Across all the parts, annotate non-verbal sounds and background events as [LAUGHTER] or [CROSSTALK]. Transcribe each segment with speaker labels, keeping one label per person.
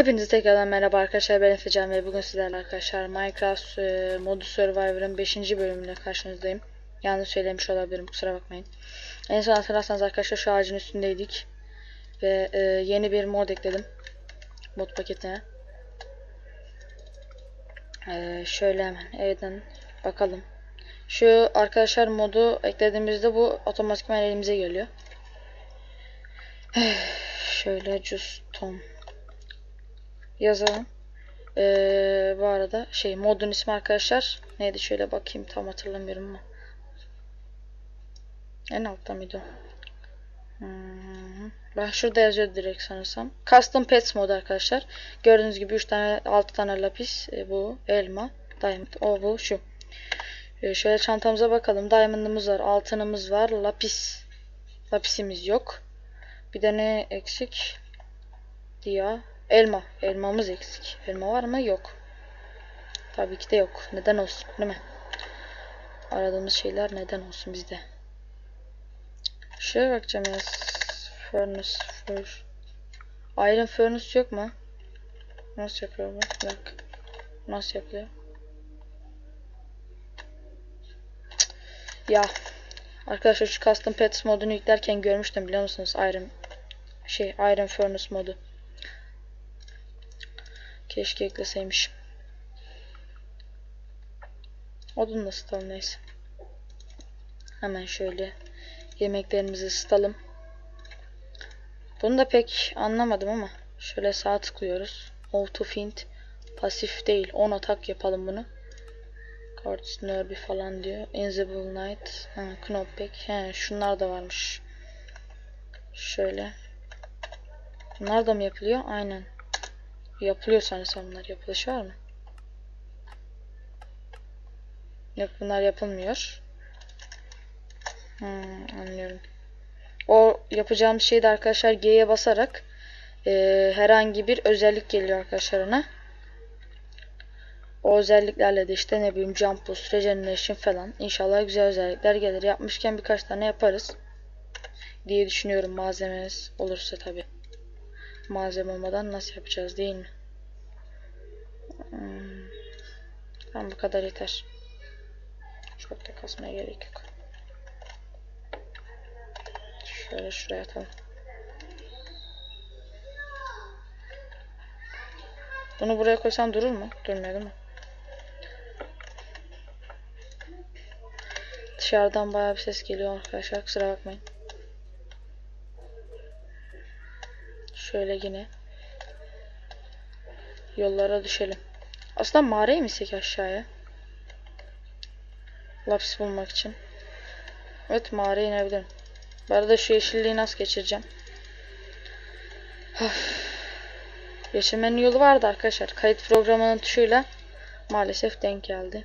Speaker 1: Hepinize tekrardan merhaba arkadaşlar ben Efecan ve bugün sizlerle arkadaşlar Minecraft e, modu Survivor'ın 5. bölümüyle karşınızdayım. Yanlış söylemiş olabilirim kusura bakmayın. En son hatırlarsanız arkadaşlar şu ağacın üstündeydik. Ve e, yeni bir mod ekledim. Mod paketine. E, şöyle hemen evden bakalım. Şu arkadaşlar modu eklediğimizde bu otomatikman elimize geliyor. [SIGHS] şöyle Justom yazalım. Ee, bu arada şey modun ismi arkadaşlar neydi şöyle bakayım tam hatırlamıyorum ama. En altta mıydı? Hmm. Ben şurada yazıyor direkt sanırsam. Custom Pets mod arkadaşlar. Gördüğünüz gibi 3 tane 6 tane lapis e, bu elma diamond o bu şu. Ee, şöyle çantamıza bakalım. Diamond'ımız var, altınımız var, lapis lapisimiz yok. Bir de ne eksik? Diya. Elma. Elmamız eksik. Elma var mı? Yok. Tabii ki de yok. Neden olsun değil mi? Aradığımız şeyler neden olsun bizde. Şuraya bakacağım ya. Furnace. Fur. Iron Furnace yok mu? Nasıl yapıyor bu? Dakika. Nasıl yapılıyor? Cık. Ya. Arkadaşlar şu Custom Pets modunu yüklerken görmüştüm biliyor musunuz? Iron şey Iron Furnace modu. Keşke ekleseymişim. Odun da ısıtalım neyse. Hemen şöyle yemeklerimizi ısıtalım. Bunu da pek anlamadım ama şöyle sağ tıklıyoruz. Auto Find pasif değil. 10 atak yapalım bunu. Cards Nerby falan diyor. Invisible Knight. Ha, Knockback. He, şunlar da varmış. Şöyle. Bunlar da mı yapılıyor? Aynen. Yapılıyor sanırsam bunlar. Yapılış var mı? Yok bunlar yapılmıyor. Hmm, anlıyorum. O yapacağım şey de arkadaşlar G'ye basarak e, herhangi bir özellik geliyor arkadaşlar ona. O özelliklerle de işte ne bileyim jump boost, regeneration falan. İnşallah güzel özellikler gelir. Yapmışken birkaç tane yaparız. Diye düşünüyorum malzememiz olursa tabi. Malzeme olmadan nasıl yapacağız değil mi? Hmm. Tamam bu kadar yeter. Çok da kasmaya gerek yok. Şöyle şuraya atalım. Bunu buraya koysam durur mu? Durmuyor değil mi? Dışarıdan bayağı bir ses geliyor arkadaşlar. Kusura bakmayın. Şöyle yine yollara düşelim. Aslında mağaraya mı insek aşağıya? Lapis bulmak için. Evet mağaraya inebilirim. Bu arada şu yeşilliği nasıl geçireceğim? Of. Geçirmenin yolu vardı arkadaşlar. Kayıt programının tuşuyla maalesef denk geldi.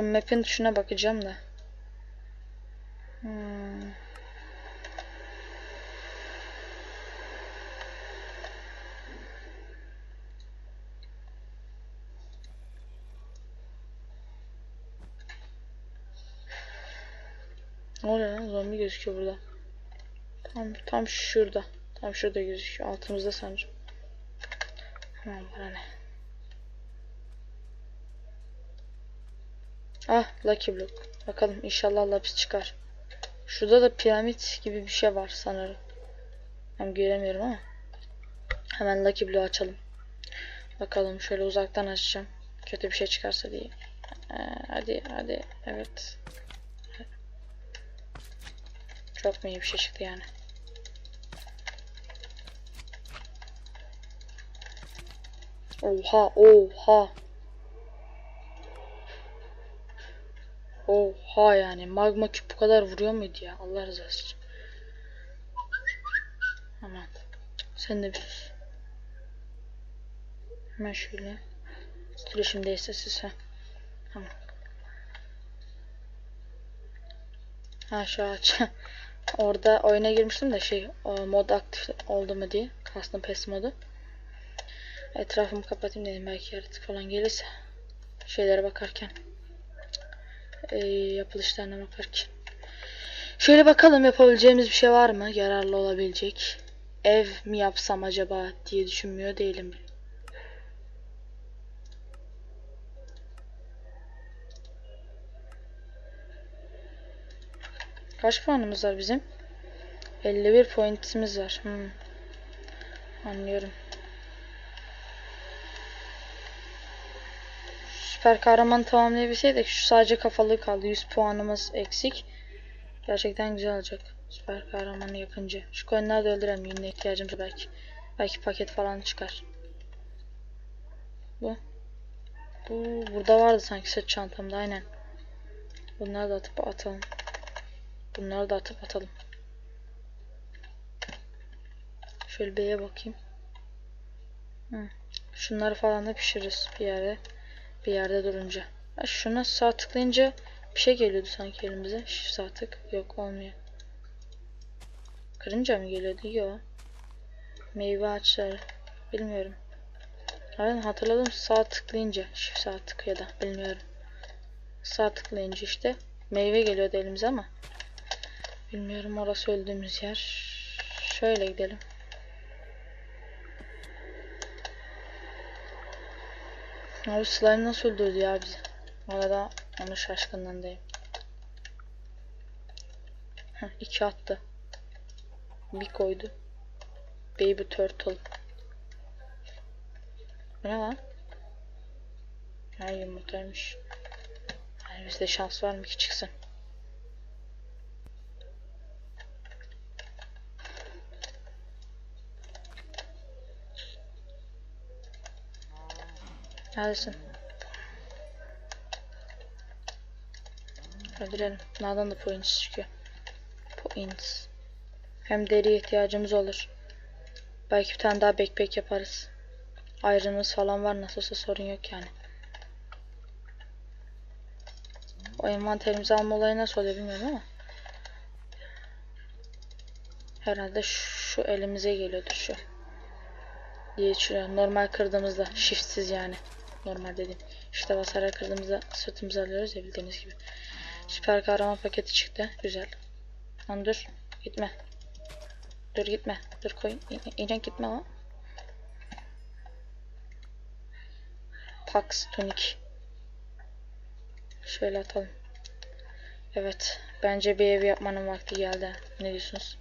Speaker 1: Şu map'in tuşuna bakacağım da. Hmm. Ne oluyor lan? Zombi gözüküyor burada. Tam tam şurada. Tam şurada gözüküyor. Altımızda sanırım. Tamam bana ne. Ah Lucky Block. Bakalım inşallah lapis çıkar. Şurada da piramit gibi bir şey var sanırım. Hem göremiyorum ama. Hemen Lucky Block'u açalım. Bakalım şöyle uzaktan açacağım. Kötü bir şey çıkarsa diye. Ee, hadi hadi evet. Çok mu iyi bir şey çıktı yani. Oha oha. Oha yani magma küp bu kadar vuruyor muydu ya? Allah razı olsun. Aman. Sen de bir sus. Hemen şöyle. Titreşimdeyse siz ha. Tamam. Ha ağaç. [LAUGHS] Orada oyuna girmiştim de şey mod aktif oldu mu diye. Custom Pass modu. Etrafımı kapatayım dedim belki yaratık falan gelirse. Şeylere bakarken. E, yapılışlarına bakarken. Şöyle bakalım yapabileceğimiz bir şey var mı? Yararlı olabilecek. Ev mi yapsam acaba diye düşünmüyor değilim. Kaç puanımız var bizim? 51 pointimiz var. Hmm. Anlıyorum. Süper kahraman tamamlayabilseydik şu sadece kafalı kaldı. 100 puanımız eksik. Gerçekten güzel olacak. Süper kahramanı yapınca. Şu coinleri de öldürelim. Yine ihtiyacımız belki. Belki paket falan çıkar. Bu. Bu burada vardı sanki sırt çantamda aynen. Bunları da atıp atalım. Bunları da atıp atalım. Şöyle B'ye bakayım. Hı. Şunları falan da pişiririz bir yerde. Bir yerde durunca. Ha, şuna sağ tıklayınca bir şey geliyordu sanki elimize. Şu sağ tık. Yok olmuyor. Kırınca mı geliyordu? Yok. Meyve ağaçları. Bilmiyorum. Ben hatırladım sağ tıklayınca. Shift sağ tık ya da bilmiyorum. Sağ tıklayınca işte meyve geliyordu elimize ama bilmiyorum orası öldüğümüz yer. Şöyle gidelim. Abi slime nasıl öldürdü ya bizi? Orada onu şaşkınlığındayım. Heh, iki attı. Bir koydu. Baby turtle. Bu ne lan? Ha yumurtaymış. Yani bizde şans var mı ki çıksın? Neredesin? Öldürelim. Bunlardan da points çıkıyor. Points. Hem deriye ihtiyacımız olur. Belki bir tane daha backpack yaparız. Ayrımız falan var nasıl olsa sorun yok yani. O envanterimizi alma olayı nasıl oluyor bilmiyorum ama. Herhalde şu elimize geliyordur şu. Diye düşünüyorum. Normal kırdığımızda shiftsiz yani. Normal dedim. İşte basarak kırdığımızda sırtımızı alıyoruz ya bildiğiniz gibi. Süper kahraman paketi çıktı. Güzel. Lan dur. Gitme. Dur gitme. Dur koy. İnek gitme lan. Pax Tunic. Şöyle atalım. Evet. Bence bir ev yapmanın vakti geldi. Ne diyorsunuz?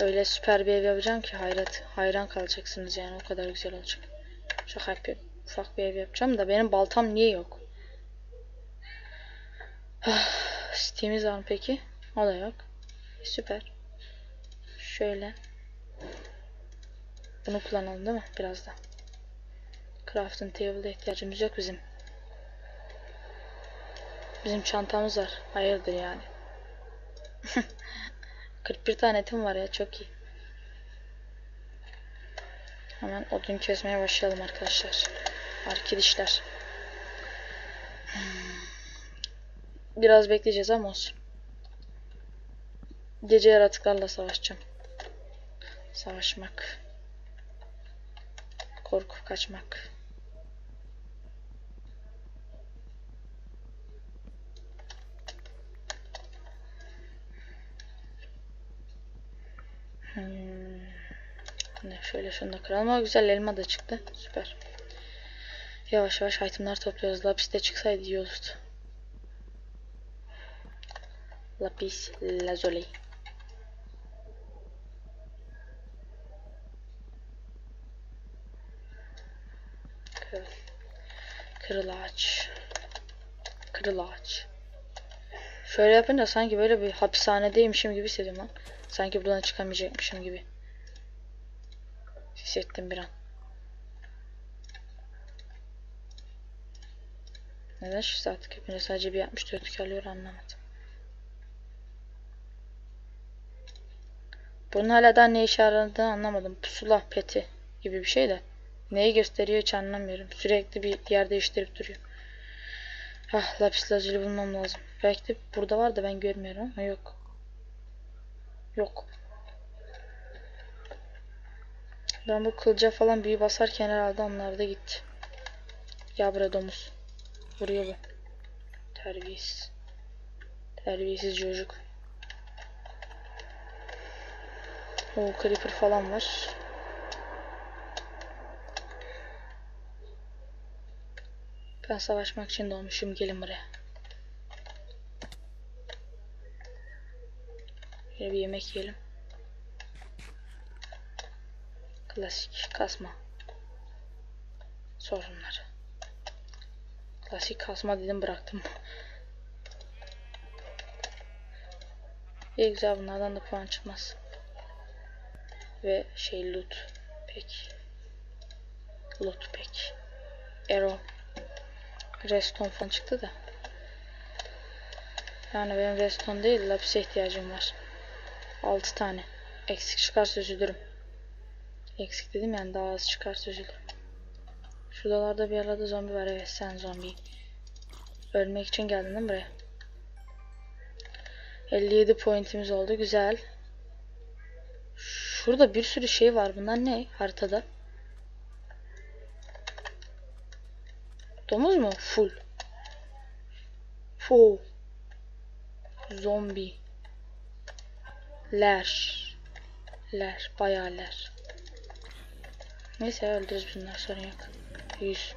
Speaker 1: Öyle süper bir ev yapacağım ki hayret. Hayran kalacaksınız yani. O kadar güzel olacak. Şaka yapıyorum. Ufak bir ev yapacağım da benim baltam niye yok? Steam'iz var mı peki? O da yok. Süper. Şöyle. Bunu kullanalım değil mi? Biraz da. Crafting table'da ihtiyacımız yok bizim. Bizim çantamız var. Hayırdır yani. [LAUGHS] 41 tane etim var ya çok iyi. Hemen odun kesmeye başlayalım arkadaşlar. Arkadaşlar. Biraz bekleyeceğiz ama olsun. Gece yaratıklarla savaşacağım. Savaşmak. Korkup kaçmak. Hmm. Şöyle şunu da kıralım. Ama güzel elma da çıktı. Süper. Yavaş yavaş itemler topluyoruz. Lapis de çıksaydı iyi olurdu. Lapis lazuli. Kırıl. Kırıl ağaç. Kırıl ağaç. Şöyle yapınca sanki böyle bir hapishanedeymişim gibi hissediyorum lan. Sanki buradan çıkamayacakmışım gibi. Hissettim bir an. Neden şu saat köpüğünde sadece bir 64 kalıyor anlamadım. Bunun hala daha ne işe yaradığını anlamadım. Pusula peti gibi bir şey de. Neyi gösteriyor hiç anlamıyorum. Sürekli bir yer değiştirip duruyor. Ah lapis lazuli bulmam lazım. Belki de burada var da ben görmüyorum ama yok. Yok. Ben bu kılca falan büyü basarken herhalde onlar da gitti. Ya bre domuz. Buraya bak. Terbiyesiz. Terbiyesiz çocuk. O creeper falan var. Ben savaşmak için doğmuşum. Gelin buraya. Şöyle bir yemek yiyelim. Klasik kasma. Sorunları. Klasik kasma dedim bıraktım. İyi güzel bunlardan da puan çıkmaz. Ve şey loot pek. Loot pek. Arrow. Redstone falan çıktı da. Yani benim redstone değil lapise ihtiyacım var. 6 tane. Eksik çıkarsa üzülürüm. Eksik dedim yani daha az çıkarsa üzülürüm. Şuralarda bir arada zombi var evet sen zombi. Ölmek için geldin değil mi buraya? 57 pointimiz oldu güzel. Şurada bir sürü şey var bunlar ne haritada? Domuz mu? Full. Full. Zombi. Ler. Ler. Bayağı ler. Neyse öldürürüz bunları sorun yok. 100.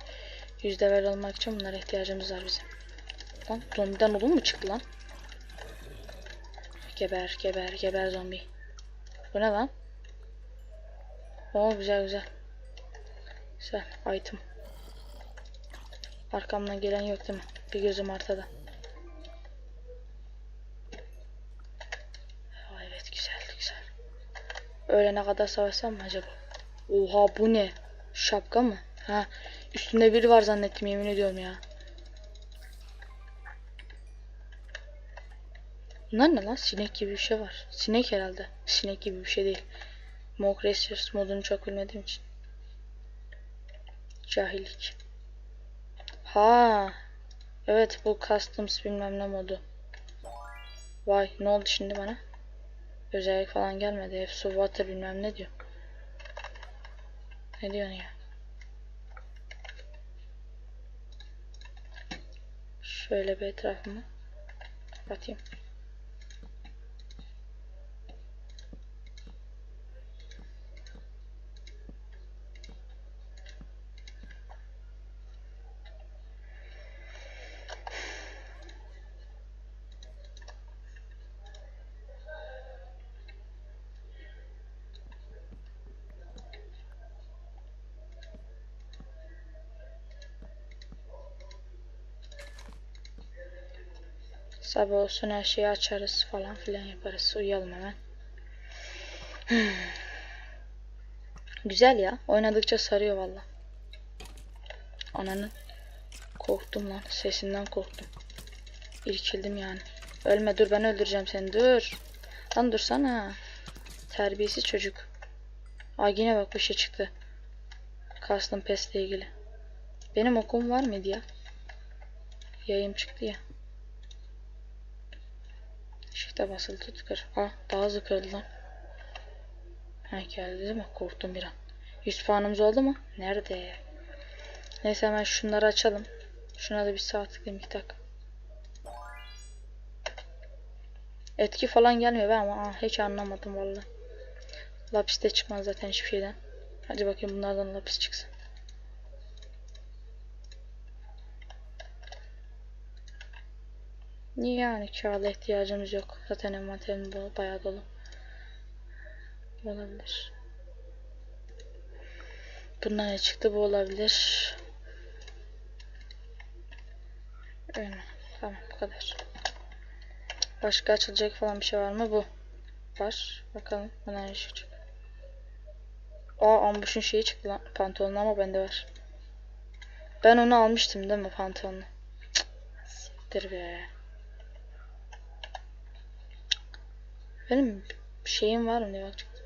Speaker 1: 100 level olmak için bunlara ihtiyacımız var bizim. Lan zombiden olur mu çıktı lan? Geber geber geber zombi. Bu ne lan? Oo güzel güzel. Güzel item. Arkamdan gelen yok değil mi? Bir gözüm arkada. Aa, evet güzeldi güzel. Öğlene kadar savaşsam mı acaba? Oha bu ne? Şapka mı? Ha üstünde biri var zannettim yemin ediyorum ya. Bunlar ne lan? Sinek gibi bir şey var. Sinek herhalde. Sinek gibi bir şey değil. Mock Racers modunu çok bilmediğim için. Cahillik. Ha. Evet bu customs bilmem ne modu. Vay ne oldu şimdi bana? Özellik falan gelmedi. Hep su water bilmem ne diyor. Ne diyorsun ya? Şöyle bir etrafımı kapatayım. Sabah olsun her şeyi açarız falan filan yaparız. Uyuyalım hemen. Hmm. Güzel ya. Oynadıkça sarıyor valla. Ananı. Korktum lan. Sesinden korktum. İrkildim yani. Ölme dur ben öldüreceğim seni dur. Lan dursana. Terbiyesiz çocuk. Aa yine bak bir şey çıktı. Custom Pest'le ilgili. Benim okum var mıydı ya? Yayım çıktı ya. Shift'e basılı tut kır. Ah daha hızlı kırıldı lan. Ha geldi değil mi? Korktum bir an. 100 puanımız oldu mu? Nerede? Neyse hemen şunları açalım. Şuna da bir tıklayayım 2 dakika. Etki falan gelmiyor ben ama ah, hiç anlamadım vallahi. Lapis de çıkmaz zaten hiçbir şeyden. Hadi bakayım bunlardan lapis çıksın. Yani kağıda ihtiyacımız yok. Zaten envanterim dolu, bayağı dolu. Olabilir. Bundan ne çıktı bu olabilir. Öyle. Tamam bu kadar. Başka açılacak falan bir şey var mı? Bu. Var. Bakalım. Bundan ne çıkacak. Aa ambuşun şeyi çıktı lan. Pantolonu ama bende var. Ben onu almıştım değil mi pantolonu? Siktir be. Benim şeyim var mı diye bakacaktım.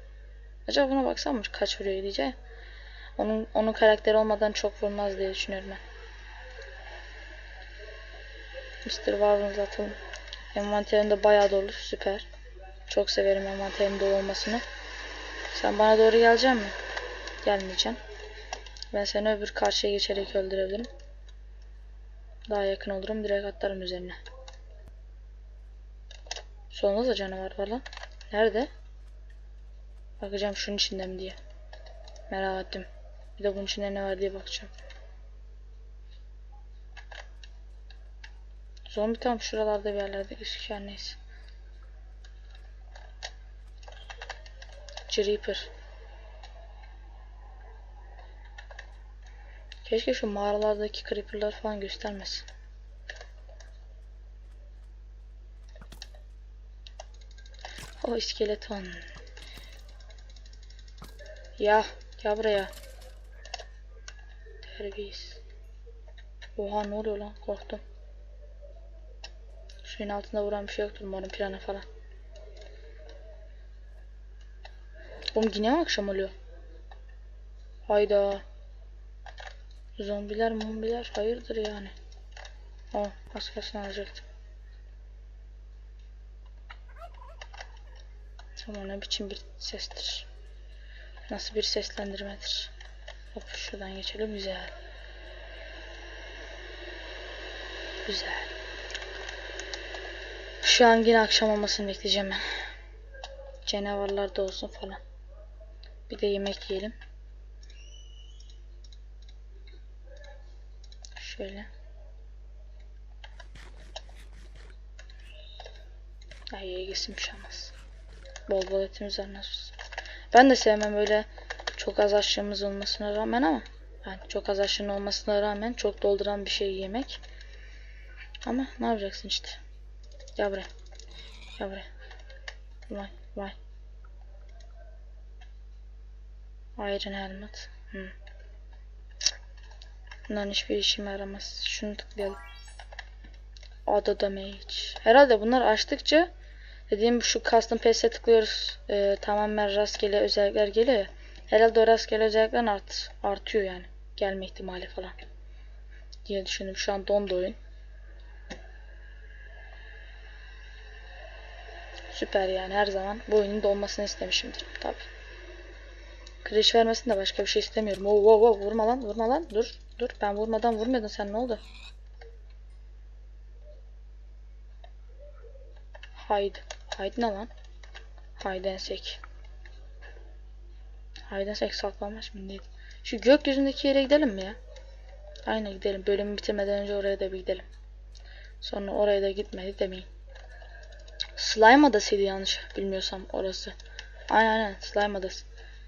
Speaker 1: Acaba buna baksam mı kaç vuruyor diyeceğim. Onun, onun karakteri olmadan çok vurmaz diye düşünüyorum ben. Mr. Warren'ı atalım. Envanterim de bayağı dolu. Süper. Çok severim envanterin dolu olmasını. Sen bana doğru gelecek mi? Gelmeyeceğim. Ben seni öbür karşıya geçerek öldürebilirim. Daha yakın olurum. Direkt atlarım üzerine. Solunda da canavar var lan. Nerede? Bakacağım şunun içinde mi diye. Merak ettim. Bir de bunun içinde ne var diye bakacağım. Zombi tam şuralarda bir yerlerde gözüküyor neyse. Creeper. Keşke şu mağaralardaki creeper'lar falan göstermesin. O iskeleton. Ya, gel buraya. Terbiyesiz. Oha ne oluyor lan? Korktum. Suyun altında vuran bir şey yoktur umarım pirana falan. Oğlum yine akşam oluyor? Hayda. Zombiler mombiler hayırdır yani. Oh askersini alacaktım. Tamam ne biçim bir sestir. Nasıl bir seslendirmedir. Hop şuradan geçelim güzel. Güzel. Şu an yine akşam olmasını bekleyeceğim ben. Canavarlar da olsun falan. Bir de yemek yiyelim. Şöyle. Ay şey olmaz. Bol bol etimiz var nasıl. Ben de sevmem böyle çok az aşığımız olmasına rağmen ama yani çok az aşığın olmasına rağmen çok dolduran bir şey yemek. Ama ne yapacaksın işte. Gel buraya. Gel buraya. Vay vay. Iron helmet. Hmm. Bunların hiçbir işime yaramaz. Şunu tıklayalım. Auto damage. Herhalde bunlar açtıkça dediğim şu custom paste'e tıklıyoruz. Ee, tamamen rastgele özellikler geliyor ya. Herhalde o rastgele özellikler art, artıyor yani. Gelme ihtimali falan. Diye düşündüm. Şu an dondu oyun. Süper yani her zaman bu oyunun dolmasını istemişimdir tabi. Crash vermesin de başka bir şey istemiyorum. Oo, oo, oo, vurma lan vurma lan dur dur ben vurmadan vurmuyordun sen ne oldu? Haydi. Haydi ne lan? Haydi ensek. Haydi ensek saklanmış mı değil. Şu gökyüzündeki yere gidelim mi ya? Aynen gidelim. Bölümü bitirmeden önce oraya da bir gidelim. Sonra oraya da gitmedi demeyin. Slime adasıydı yanlış bilmiyorsam orası. Aynen aynen slime adası.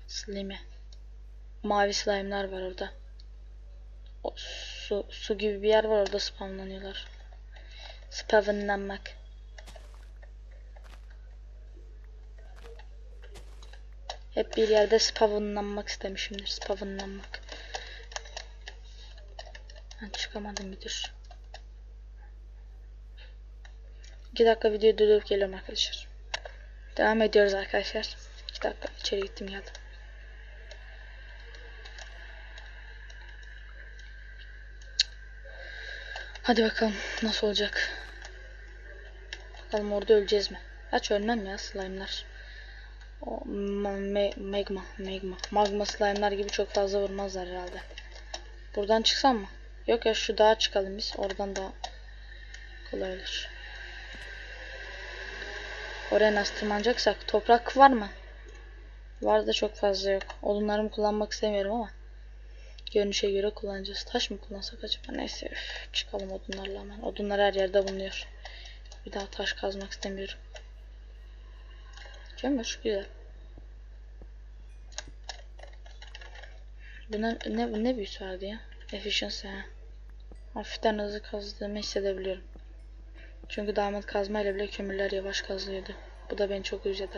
Speaker 1: Slime. Mavi slime'lar var orada. O, su, su gibi bir yer var orada spawnlanıyorlar. Spawnlanmak. Hep bir yerde spawnlanmak istemişimdir. Spawnlanmak. Ben çıkamadım bir dur. 2 dakika videoyu durdurup geliyorum arkadaşlar. Devam ediyoruz arkadaşlar. 2 dakika içeri gittim geldim. Hadi bakalım nasıl olacak. Bakalım orada öleceğiz mi? Aç ölmem ya slime'lar. O me magma, magma, magma slime'lar gibi çok fazla vurmazlar herhalde. Buradan çıksam mı? Yok ya şu dağa çıkalım biz. Oradan daha kolay olur. Oraya nasıl tırmanacaksak. Toprak var mı? Var da çok fazla yok. Odunlarımı kullanmak istemiyorum ama. Görünüşe göre kullanacağız. Taş mı kullansak acaba? Neyse üf, çıkalım odunlarla hemen. Odunlar her yerde bulunuyor. Bir daha taş kazmak istemiyorum. Kömür güzel. Buna ne, ne büyüsü vardı ya? Efficiency ha. Hafiften hızlı kazdığımı hissedebiliyorum. Çünkü damat kazmayla bile kömürler yavaş kazılıyordu. Bu da beni çok üzüyor.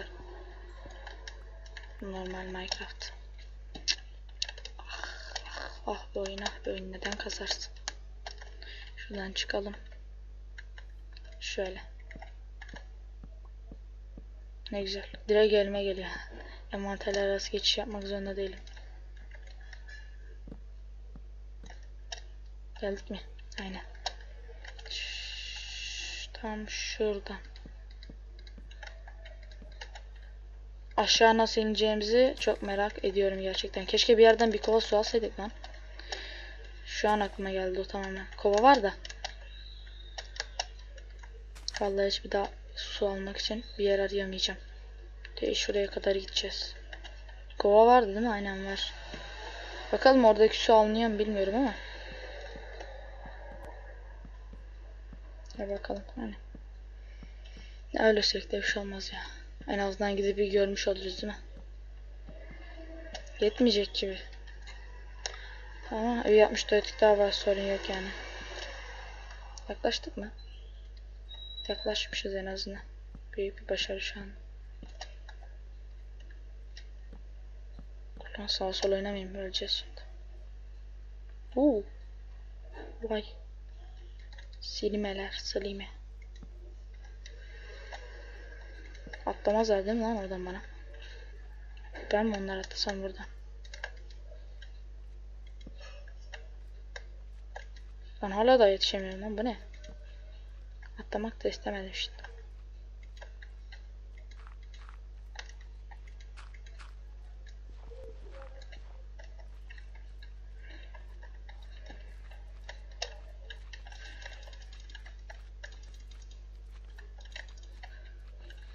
Speaker 1: Normal Minecraft. Ah, ah bu oyun ah bu oyun neden kazarsın? Şuradan çıkalım. Şöyle. Ne güzel. Direkt elime geliyor. Envanterler arası geçiş yapmak zorunda değilim. Geldik mi? Aynen. Şşş, tam şuradan. Aşağı nasıl ineceğimizi çok merak ediyorum gerçekten. Keşke bir yerden bir kova su alsaydık lan. Şu an aklıma geldi o tamamen. Kova var da. Vallahi hiçbir daha su almak için bir yer arayamayacağım. De şuraya kadar gideceğiz. Kova vardı değil mi? Aynen var. Bakalım oradaki su alınıyor mu bilmiyorum ama. Hadi bakalım. Hani. Ölürsek de bir şey olmaz ya. En azından gidip bir görmüş oluruz değil mi? Yetmeyecek gibi. Ama ev yapmış daha var sorun yok yani. Yaklaştık mı? Yaklaşmışız en azından. Büyük bir başarı şu an. Lan sağa sola oynamayayım öleceğiz şimdi. Uuu. Vay. Silimeler, silime. Atlamazlar değil mi lan oradan bana? Ben mi onlar atlasam buradan? Ben hala da yetişemiyorum lan bu ne? Atlamak da istemedim şimdi.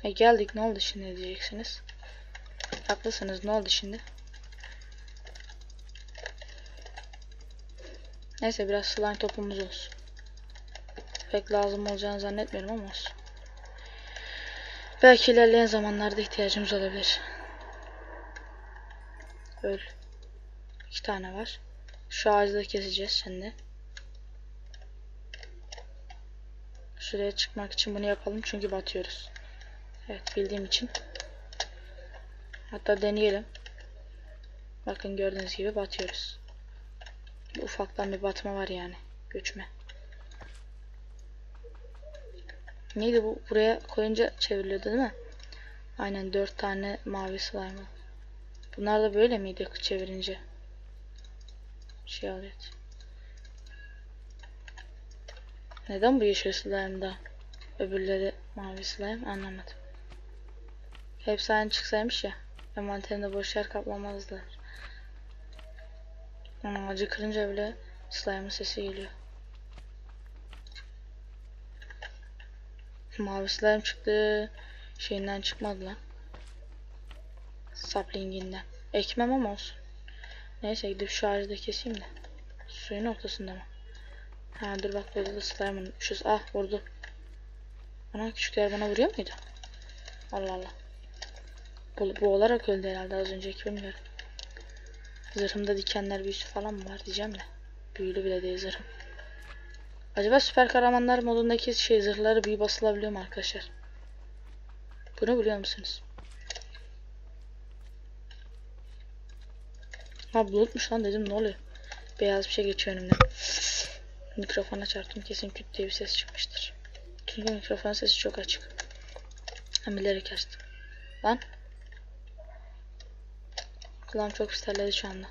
Speaker 1: E geldik ne oldu şimdi diyeceksiniz. Haklısınız ne oldu şimdi? Neyse biraz slime topumuz olsun. Pek lazım olacağını zannetmiyorum ama olsun. Belki ilerleyen zamanlarda ihtiyacımız olabilir. Öl. İki tane var. Şu ağacı da keseceğiz şimdi. Şuraya çıkmak için bunu yapalım çünkü batıyoruz. Evet bildiğim için. Hatta deneyelim. Bakın gördüğünüz gibi batıyoruz. Ufaktan bir batma var yani. Göçme. Neydi bu? Buraya koyunca çevriliyordu değil mi? Aynen dört tane mavi slime. Bunlar da böyle miydi çevirince? Şey alıyor. Neden bu yeşil slime'da öbürleri mavi slime anlamadım. Hepsi aynı çıksaymış ya. Envanterinde boş yer kaplamazlar. Ama ağacı kırınca bile slime'ın sesi geliyor. Mavi slime çıktı. Şeyinden çıkmadı lan. Saplinginden. Ekmem ama olsun. Neyse gidip şu ağacı da keseyim de. Suyun ortasında mı? Ha dur bak burada da slime unutmuşuz. Ah vurdu. Ana küçükler bana vuruyor muydu? Allah Allah. Bu, bu olarak öldü herhalde az önceki bilmiyorum. Zırhımda dikenler büyüsü falan mı var diyeceğim de. Büyülü bile değil zırhım. Acaba süper kahramanlar modundaki şey zırhları büyü basılabiliyor mu arkadaşlar? Bunu biliyor musunuz? Ha bulutmuş lan dedim ne oluyor? Beyaz bir şey geçiyor önümden. Mikrofona çarptım kesin küt diye bir ses çıkmıştır. Çünkü mikrofon sesi çok açık. Ben bilerek açtım. Lan. Kulağım çok pis terledi şu anda.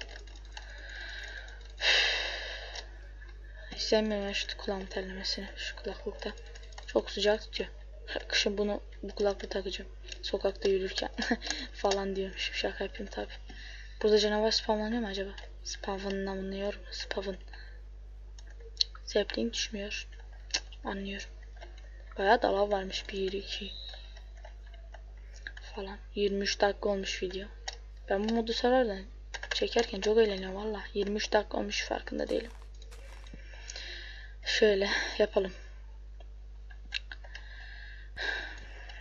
Speaker 1: Sevmiyorum ya şu kulağım terlemesini. Şu kulaklıkta. Çok sıcak tutuyor. Kışın bunu bu kulaklığı takacağım. Sokakta yürürken [LAUGHS] falan diyormuş. Şaka yapayım tabi. Burada canavar spamlanıyor mu acaba? Spavınlanıyor mu? Spavın. Zeppelin düşmüyor. Anlıyorum. Bayağı da lav varmış. 1, 2 falan. 23 dakika olmuş video. Ben bu modu severden çekerken çok eğleniyorum valla. 23 dakika olmuş farkında değilim. Şöyle yapalım.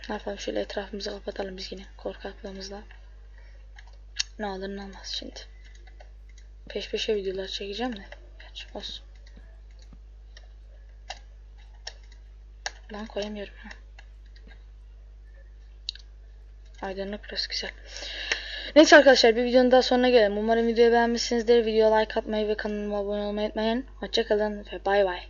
Speaker 1: Ne yapalım şöyle etrafımızı kapatalım biz yine korkaklığımızla. Ne olur ne olmaz şimdi. Peş peşe videolar çekeceğim de. Gerçi olsun. Lan koyamıyorum. Ha. Aydınlık burası güzel. Neyse arkadaşlar bir videonun daha sonuna gelelim. Umarım videoyu beğenmişsinizdir. Videoya like atmayı ve kanalıma abone olmayı unutmayın. Hoşçakalın ve bay bay.